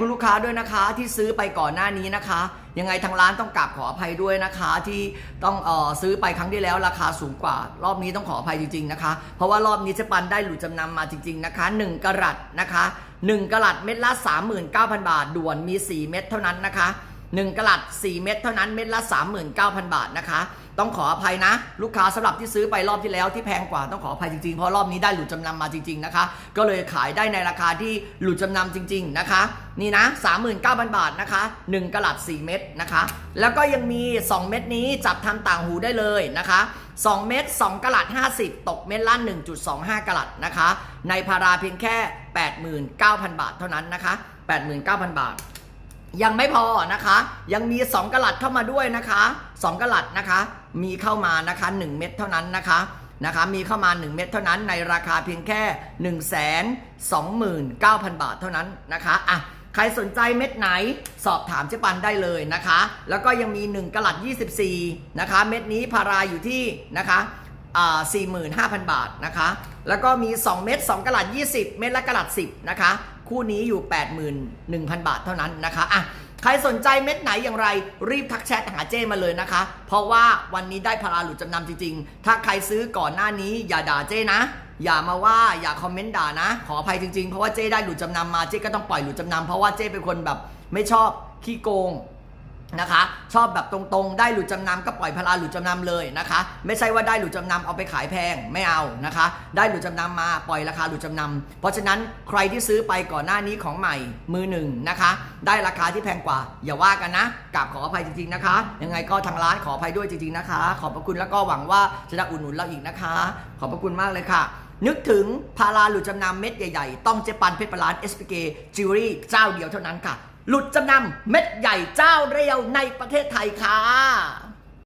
คุณลูกค้าด้วยนะคะที่ซื้อไปก่อนหน้านี้นะคะ ยังไงทางร้านต้องกราบขออภัยด้วยนะคะ ที่ต้องเออซื้อไปครั้งที่แล้วราคาสูงกว่า รอบนี้ต้องขออภัยจริงๆนะคะ เพราะว่ารอบนี้เจปันได้หลุดจำนำมาจริงๆนะคะ 1กะรัตนะคะ 1กะรัตเม็ดละ39,000 บาทด่วนมี 4 เม็ดเท่านั้นนะคะ 1กลัด 4 เม็ดเท่านั้นเม็ดละ 39,000 บาทนะคะ ต้องขออภัยนะ ลูกค้าสำหรับที่ซื้อไปรอบที่แล้วที่แพงกว่าต้องขออภัยจริงๆ เพราะรอบนี้ได้หลุดจำนำมาจริงๆนะคะ ก็เลยขายได้ในราคาที่หลุดจำนำจริง ๆนะคะ นี่นะ 39,000 บาทนะคะ 1กะลัด 4 เม็ดนะคะ แล้วก็ยังมี 2 เม็ดนี้จับทำต่างหูได้เลยนะคะ2 เม็ด2กะลัด50 ตกเม็ดละ 1.25กะลัดนะคะ ในพาราเพียงแค่ 89,000 บาทเท่านั้นนะคะ 89,000 บาท ยังไม่พอนะคะ ยังมี 2กะลัดเข้ามาด้วยนะคะ 2กะลัดนะคะ มีเข้ามานะคะ 1 เม็ดเท่านั้นนะคะนะคะมีเข้ามา 1 เม็ดเท่านั้นในราคาเพียงแค่ 1 2 9 0 0 0 บาทเท่านั้นนะคะอะใครสนใจเม็ดไหนสอบถามเจ๊ปันได้เลยนะคะ แล้วก็ยังมี 1กะลัด24 นะคะ เม็ดนี้พาราอยู่ที่นะคะอ่า45,000 บาทนะคะ แล้วก็มี 2 เม็ด2กะลัด20 เม็ดละกะลัด10 นะคะ คู่นี้อยู่ 81,000 บาทเท่านั้นนะคะอะใครสนใจเม็ดไหนอย่างไร รีบทักแชทหาเจ้มาเลยนะคะ เพราะว่าวันนี้ได้พาราหลุดจำนำจริงๆ ถ้าใครซื้อก่อนหน้านี้อย่าด่าเจ้นะ อย่ามาว่าอย่าคอมเมนต์ด่านะ ขออภัยจริงๆ เพราะว่าเจ้ได้หลุดจำนำมาเจ้ก็ต้องปล่อยหลุดจำนำเพราะว่าเจ้เป็นคนแบบไม่ชอบขี้โกง นะคะ ชอบแบบตรงๆ ได้หลุดจำนำก็ปล่อยพลาหลุดจำนำเลยนะคะ ไม่ใช่ว่าได้หลุดจำนำเอาไปขายแพงไม่เอานะคะ ได้หลุดจำนำมาปล่อยราคาหลุดจำนำเพราะฉะนั้นใครที่ซื้อไปก่อนหน้านี้ของใหม่มือหนึ่งนะคะ ได้ราคาที่แพงกว่า อย่าว่ากันนะกราบขออภัยจริงๆนะคะ ยังไงก็ทางร้านขออภัยด้วยจริงๆนะคะ ขอบพระคุณแล้วก็หวังว่าจะได้อุดหนุนเราอีกนะคะ ขอบพระคุณมากเลยค่ะนึกถึงพาราหลุดจำนำเม็ดใหญ่ ๆ ต้องเจปันเพชรปราน SPK j e w e l r y เจ้าเดียวเท่านั้นค่ะ หลุดจำนำเม็ดใหญ่เจ้าเรียวในประเทศไทยค่ะ